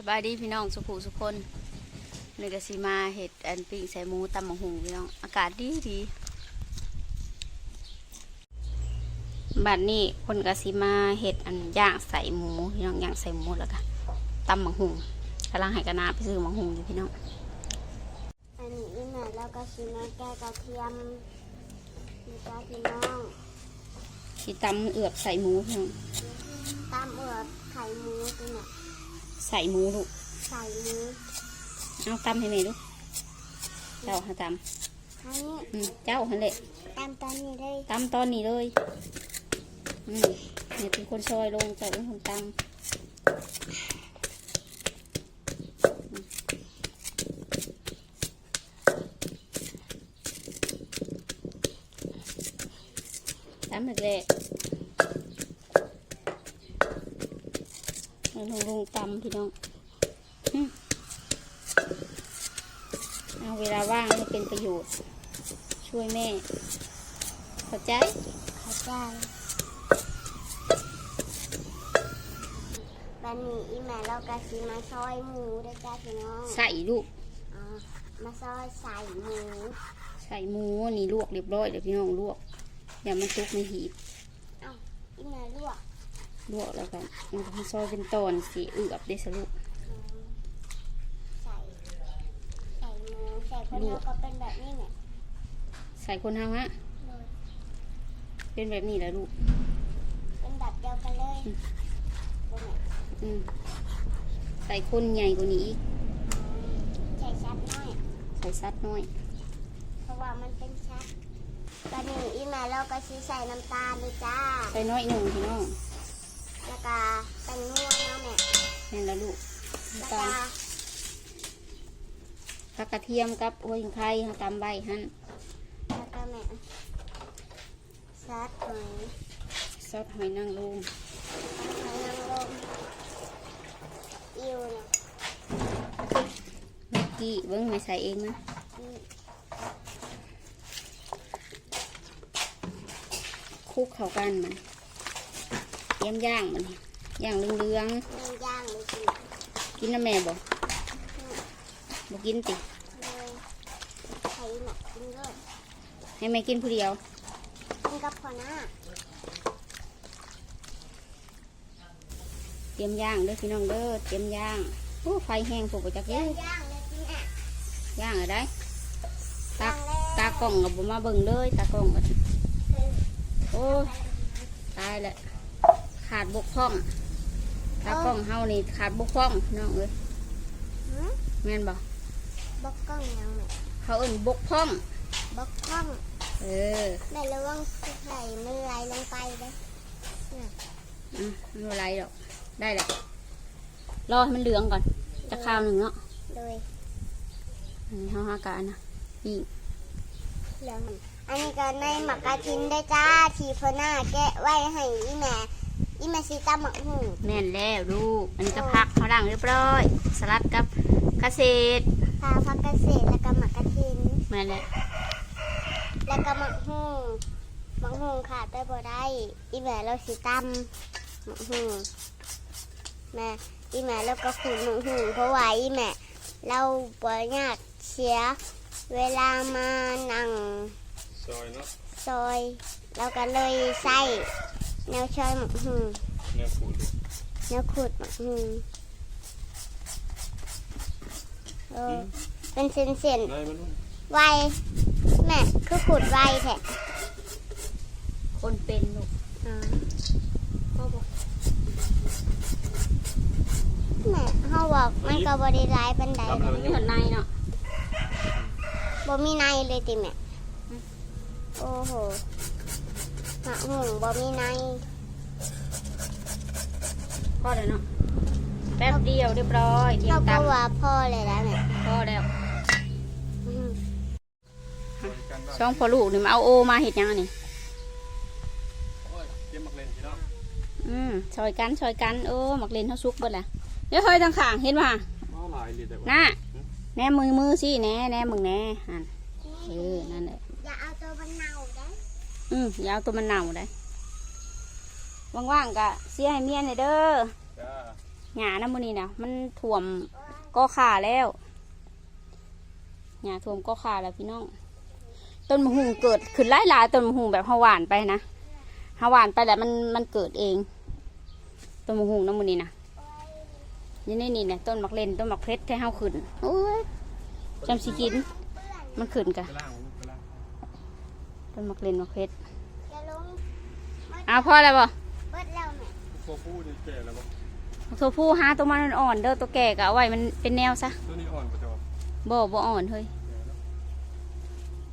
สบายดีพี่น้องสุขุสุกคนนี่ก็สิมาเห็ดอันปิ้งใส่หมูตำมะหุงพี่น้องอากาศดีดีบัดนี้คนก็สิมาเห็ดอันย่างใส่หมูพี่น้องย่างใส่หมูแล้วก็ตำมะหุงกำลังให้กระนาไปซื้อมะหุงอยู่พี่น้องอันนี้อีแม่แล้วก็ชิมาแก้กระเทียมมีจ้าพี่น้องสิตำเอือบใส่หมูพี่น้องตามเอือบไข่หมูตัวเนี่ย ใส่หมูลูกใส่หมูเอาตำให้แม่ลูกเจ้าหาตอันนี้ำอืมเจ้าหันแหละตามตอนนี้เลยตำตอนนี้เลยอืมเนี่ยเป็นคนซอยลงเจ้าเป็นคนตำตำแรก ๆเอาลงลงตำพี่น้องอืมเอาเวลาว่างให้เป็นประโยชน์ ช่วยแม่ เข้าใจ เข้าใจวันนี้อีแม่แล้วก็ชิมาซอยหมูด้วยจ้าพี่น้อง ใส่ลูกอ่ามาซอยใส่หมู ใส่หมูนี่ลวกเรียบร้อยเดี๋ยวพี่น้องลวก อย่ามันตุกในหีบ เอ้าอีแม่ลวก ลวกแล้วก็มันจะซอยเป็นตอนสีเอือบได้สรุปอืมใส่ใส่หมูใส่คนเดียวก็เป็นแบบนี้เนี่ยใส่คนเฮาฮะเลยเป็นแบบนี้แหละลูก เป็นแบบเดียวกันเลยตัวเนี่ยอืมใส่คนใหญ่กว่านี้อีกใส่ชัดหน่อย ใส่ซัดน้อย เพราะว่ามันเป็นชัดตอนนี้อีแม่เราก็ชี้ใส่น้ำตาลเลยจ้า ใส่น้อยหนึ่งพี่น้อง แล้วก็แตงนัวเนาะแม่นี่นละลูกแล้วตาก็ลผักกระเทียมกับหัวหิงไข่เฮาตำใบหั่นแล้วก็แม่ซัดหอยซอสหอยนางรมหอยนางรมอิวเนี่ยเมื่อกี้เบิ้งไม่ใส่เองนะอืมคลุกเข้ากันมัน เตรียมย่างมันย่างเหลืองๆเนื้อย่างเลยสิกินน้ำแม่บ่บ่กินติเลยไข่หนักกินเลยให้แม่กินผู้เดียวกินกับพอหน้าเตรียมย่างเด้อพี่น้องเด้อเตรียมย่างโอ้ไฟแห้งพวกบ่จักย่าเด้งย่างเลยกินอะย่างอะไรตาย่างแล้วตากล้องก็บ่มาเบิ่งเลยตากล้องก็โอ้ยตายแล้ว ขาดบกพร่องตากล้องเฮานี่ขาดบกพร่องพี่น้องเอ้ยหืมแม่นบ่บกกล้องยังแม่เขาเอิ้นบกพร่องบกกล้อง เออแม่ระวังสิไข่มันไหลลงไปเด้ออืมไม่เป็นไรหรอกได้แหละรอให้มันเหลืองก่อน จะข้าวหนึ่งเนาะเลยอันนี้เฮาหากานนะนี่เหลืองอันนี้ก็ในหมักกะทินได้จ้าทีพอหน้าแกะไว้ให้อีแม่ อีแม่ซีตาหมักหูแม่นแล้วลูก อันนี้ก็พักเขาล่างเรียบร้อย สลัดกับเกษตรพาพักเกษตรแล้วก็หมักกะทินแม่นแหละแล้วก็หมักหูหมักหูขาดไปบ่ได้อีแม่เราสีตำหมักหูแม่อีแม่เราก็ขูดหมักหูเพราะว่าอีแม่เราบ่อยากเสียเวลามานั่งซอยเนาะซอยเราก็เลยใส่ แนวชอยหมักหูเนื้อขูดแนวขูดหมักหูเออเป็นเส้นๆได้มันไวแม่คือขุดไวแท้คนเป็นลูกอ่าแม่เขาบอกมันก็บริร้ายบันไดรับแล้วมันนี่ยุ่หัวในเนาะบ่มีในเลยติแม่โอ้โห หมาหุงบ่มีในพอแล้วเนาะแป๊บเดียวเรียบร้อยเตรียเขามก็ตำว่าพ่อเลยแล้วแม่พอแล้วอืมกันบ้างช่องพอลูกนี่มาเอาโอมาเห็ดหยังอันนี่โอ้ยเก็บมักเล่นพี่น้องอืมซอยกันซอยกันเออหมักเลนเขาซุกเบิดแหละเดี๋ยวเฮ้ยทางข้างเห็นป่ะเอาหลายเลยแต่ว่าน่ะแหนมือมือสิแหนแหนมึงแหนหันเออนั่นแหละอย่าเอาตัวมันเน่าได้ อืมอยาวตัวมันเน่าได้ว่างๆกะเสียให้เมียหน่อยเด้อจ้าอหญ้าน้ำมันนี่นะมันท่วมก็ขาแล้วหญ้าท่วมก็ขาแล้วพี่น้อง ต้นมะฮุงเกิดขึ้นหลายหลายๆต้นมะฮุงแบบฮาวานไปนะฮาวานไปแล้วมันมันเกิดเอง ต้นมะฮุงน้ำมันนี่นะนี่นี่นี่นะต้นมักเล่นต้นมักเพชรที่เฮาขึ้นโอ้ยจำสิกิน มันขึ้นกะไปล่างลูกไปล่างต้นมักเล่นมักเพชรจะลง อ้าวพ่ออะไรบ่เบิดแล้วแม่ตัวผู้นี่แก่แล้วบ่ตัวผู้หาตัวมันอ่อนๆเด้อตัวแก่ก็เอาไว้มันเป็นแนวซะตัวนี้อ่อนกว่าจะบอกบ่บ่อ่อนเฮ้ย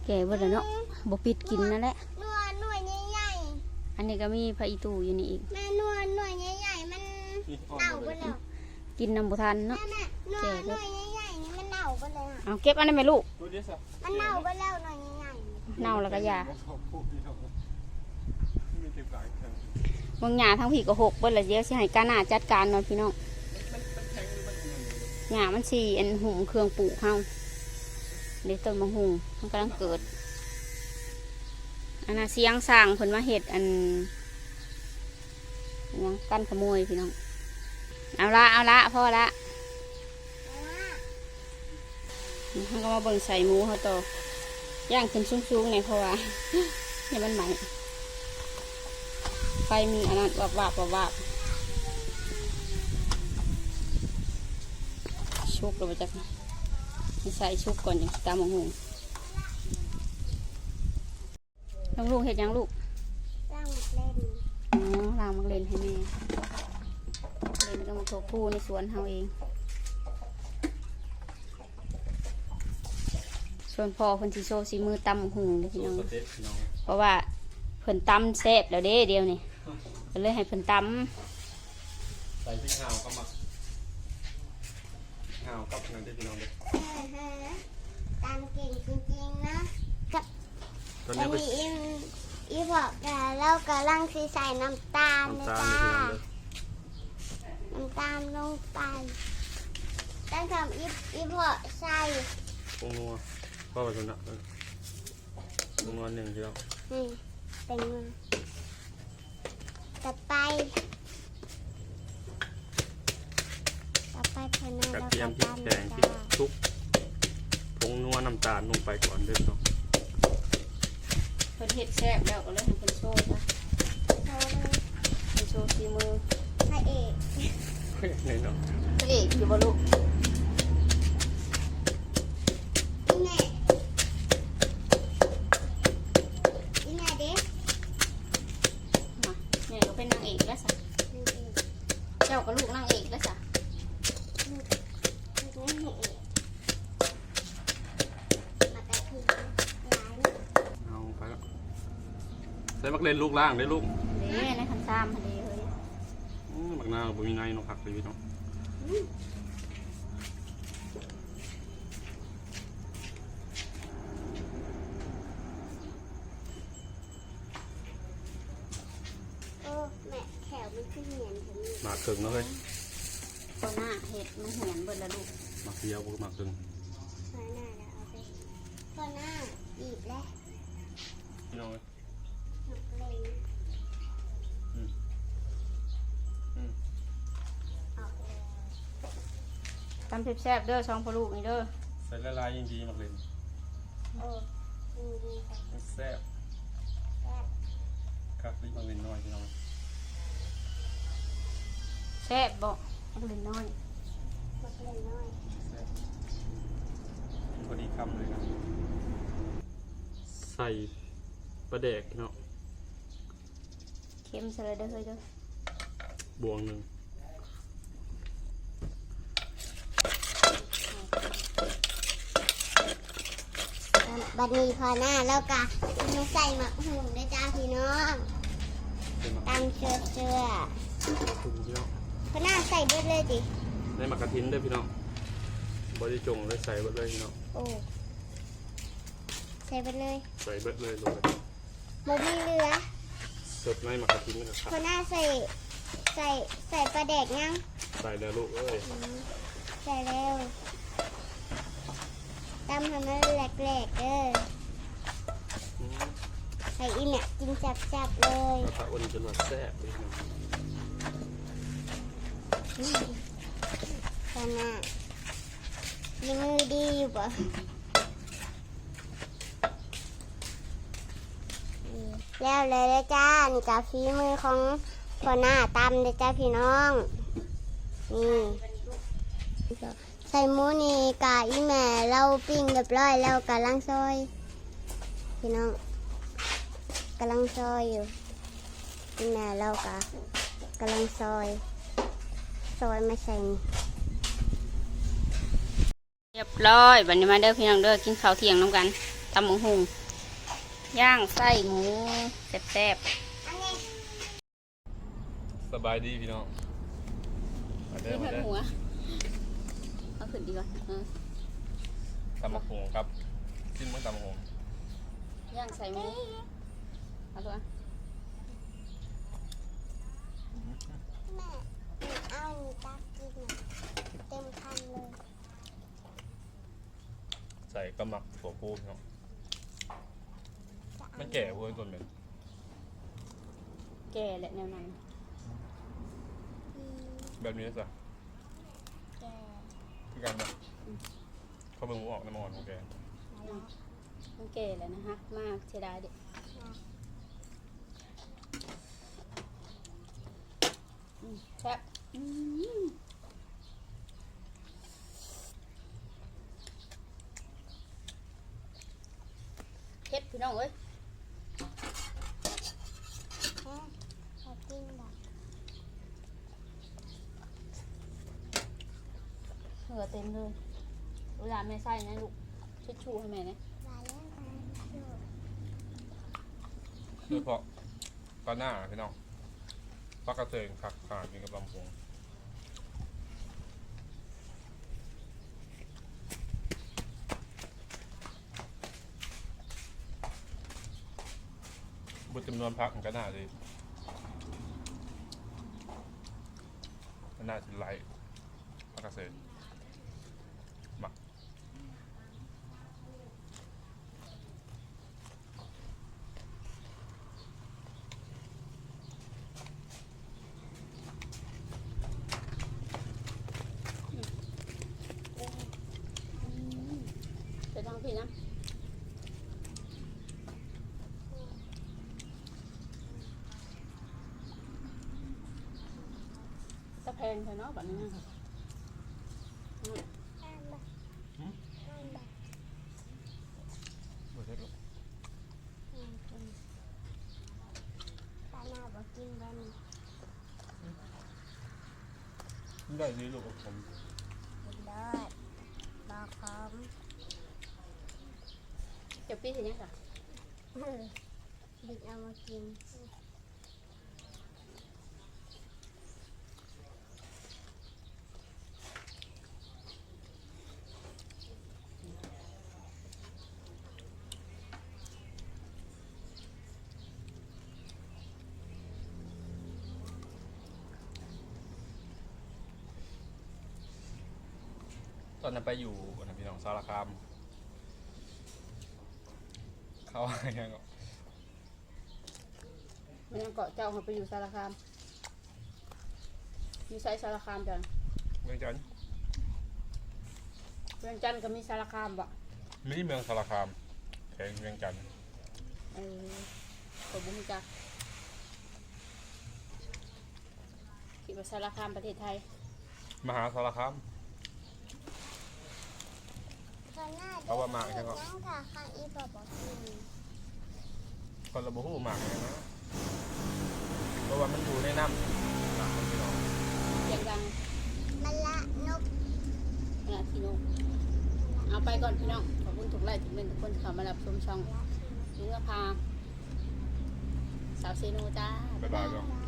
แก่เบ่แล้วเนาะบ่ปิดกินนั่นแหละนัวหน่วยใหญ่อันนี้ก็มีพระอีตูอยู่นี่อีกๆแม่นัวหน่วยใหญ่ๆมันนี่อ่อนเน่าหมไปดเลยแล้วกินน้ำบุทันแม่เนาะ แม่นัวหน่วยใหญ่ๆนี่มันเน่าไปเลยอะเอาเก็บอันนั้นไหมลูก ตัวเดียวสักมันเน่าไปแล้วหน่วยใหญ่เน่าแล้วก็ยา ตัวผู้ที่เรามีเก็ บางหญ้าทั้งผีก็หกเบิ่ละเดี๋ยวสิให้กาหน้าจัดการนอยพี่น้องหรือมันยังไงหญ้ามันสิอันหุ่มเครื่องปลูกเฮาเดี๋ยวต้นมะฮุงมันกำลังเกิดอันน่ะเสียงสร้างเพิ่นมาเฮ็ดอันอันหยังกันขโมยพี่น้อง เอาละเอาละพ่อละเขาก็มาเบิ่งใส่หมูเขาต่อย่างขึ้นสูงๆเนี่ยเพราะว่าเนี่ยมันใหม่ ฟมีอันนั้นวับวับวับวับชุกเราไปจากใส่ชุกก่อนอย่างตามหงหงน้องลูกเห็ดหยังลูกๆตั้งเล่นอ๋อลางมักเล่นให้แม่เล่นก็มาโทผู้ในสวนเฮาเอง ส่วนพ่อเพิ่นสิโซซีมือตำหุงเด้อพี่น้องสเต็ปพี่น้องเพราะว่าเพิ่นตำแซ่บแล้วเด้เดียวนี่ ก็เลยให้เพิ่นตใส่พริกห่าวก็มาห่าวกับนั่นได้พี่น้องเด้อตามเก่งจริงๆนะตอนอันี้นไปนี้อีอีบอกกะเรากำลังสิใส่น้ำตาลนะน้ำตาลจ้านี่พี่น้องเด้อน้ำตาลลงไปตั้งทำอีอีพอใส่ปรุงนัวก็ไปคนละเออปรุงนัวหนึ่งพี่น้องนี่เป็นมือ ต่อไป ต่อไปพอนะกระเราเทียมพริกตำแกงพริจ้ากชุบผงนัวน้ำตาลลงไปก่อนเด้อพี่น้องำเพิ่นเฮ็ดแซ่บแล้วก็เลยให้เพิ่นโชว์จ้ะโทรเลยเพิ่นโชว์ฝีมือพระเอก เฮ้ยนี่เนาะพระเอกอยู่บ่ลูก อีแม่อีแม่เด็ก มาแม่ก็เป็นนางเอกแล้วสะ นี่เอง เจ้าก็ลูกนางเอกแล้วสะ นี่เองมากระถิ่นหลายลูก เอาไปแล้วใส่มัก เล่นลูกล่างได้ลูกเด้ในคันซ้ำพอดีเฮ้ยอืมมักนาวบ่มีในเนาะผักเลยพี่น้องโอ้แม่แถวมันขึ้นเหนียนถึงนี่หมากเกิงเนาะเฮ้ยตัวหน้าเห็ดมันเหียนเบิดแล้วลูกหมากเดียวบ่หมากเกิงพอหน้าแล้วเอาไปพอหน้าอีกแล้ว พี่น้องเอ้ย ตำแซ่บๆเด้อช่องพ่อลูกนี่เด้อใส่ละลายยิ่งดีมักเล่นโอ้ดีดีค่ะมันแซ่บแซ่บครับลิมักเล่นน้อยพี่น้องแซ่บบ่นักเล่นน้อยมักเล่นน้อยแซ่บพอดีคำเลยนะใส่ปลาแดกพี่น้องเค็มใส่เลยเด้อเฮ้ยเด้อบวงหนึ่ง บัดนี้พอหน้าแล้วกะมาใส่หมักหุ่นด้วยจ้าพี่น้องเป็นหมักตั้งเชื่อเชื่อถุงพี่น้องพอหน้าใส่เบิดเลยดิในหมักกระทินด้วยพี่น้องบริจงเลยใส่เบิดเลยพี่น้องโอ้ใส่เบิดเลยใส่เบิดเลยลงไปโมมีเหลือสดในหมักกระทินนะครับพอหน้าใส่ใส่ใส่ปลาแดกยังใส่แล้วลูกเอ้ยอืมใส่เร็ว ตำให้มันแหลกๆเด้ออืมใส่อีเนี่ยกินจับๆเลยแล้วถ้าอ้นจะหลอดแซ่บเลยพี่น้องอืมชนะมีมือดีอยู่ปะแล้วเลยเลยจ้า นี่กาฝีมือของพ่อหน้าตำเลยจ้าพี่น้อง นี่ ใส่หมูนี่กาอีแม่เราปิ้งเรียบร้อยแล้วกำลังซอย พี่น้องกำลังซอยอยู่อีแม่เรากะกำลังซอย ซอยมาใส่นี่เรียบร้อยบัดนี้มาเด้อพี่น้องเด้อกินข้าวเที่ยงน้ำกันตำหมูหุงย่างไส้หมูแซ่บสบายดีพี่น้องมาๆเด้อมาขึ้นเด้อหัวเอา ขึ้นดีกว่าเออตำมะฮงครับกินมั้งตำมะฮงย่างใส่หมูเอาตัวแม่เอาหนูตักกินน่ะเต็มคำเลยใส่กระหมักถั่วพูพี่น้องมันแก่เว้ยต้นเป็นแก่แหละแนวนั้นอืมแบบนี้สิแกคือ กันปะเขาเบิ่งหมูออกในหมอนของแกมันแก่แล้วนะฮะมากเสียดายเด็กแซ่บอืมเฮ็ดพี่น้องเอ้ย แม่ขอกินแบบ เต็มเลยเวลาแม่ใส่นะลูกช็ดชูให้แม่นะลาเนกันอยู่โดยเฉพาะปลาหน้าพี่น้องปลากระเตงผักขาดกินกับลำพงบุจำนวนพักมันก็น่าดีมันน่าจะไหลปลากระเตงหมัก ไปทางพี่นะ ตะแพงเถอะเนาะแบบนี้นะคะอืม แอนแบบแอนแบบ บ่ได้หรอก แอนกินปลาหน้าบอกกินบะหมี่ มันได้ดีลูกผม กินได้บอกพร้อม เดี๋ยวพี่เห็นยังค่ะ เออบิดเอามากิน ตอนนั้นไปอยู่นะพี่น้องสารคาม เขาว่าไงก็มันยังเกาะเจ้าเขาไปอยู่สารคาม อยู่ไซสารคามจ้ะเมืองจันทน์เวียงจันทน์ก็มีสารคามบ่ไม่ใช่เมืองสารคามแข่งเมืองจันทน์เออขบุญจักคิดว่าสารคามประเทศไทย มหาสารคาม ตอนหน้า เอาว่ามากใช่ปะยังค่ะข้างอีพอบอกกินคนละบูฮูหมากเลยนะเพราะว่ามันอยู่ในน้ำน้ำพี่น้องเสียงดังมันละนกขณะที่นกเอาไปก่อนพี่น้อง ขอบคุณทุกไลค์ทุกเล่นทุกคนที่เข้ามารับชมช่องละเนื้อพาสาวเซโนจ้า บ๊ายบายพี่น้อง ละ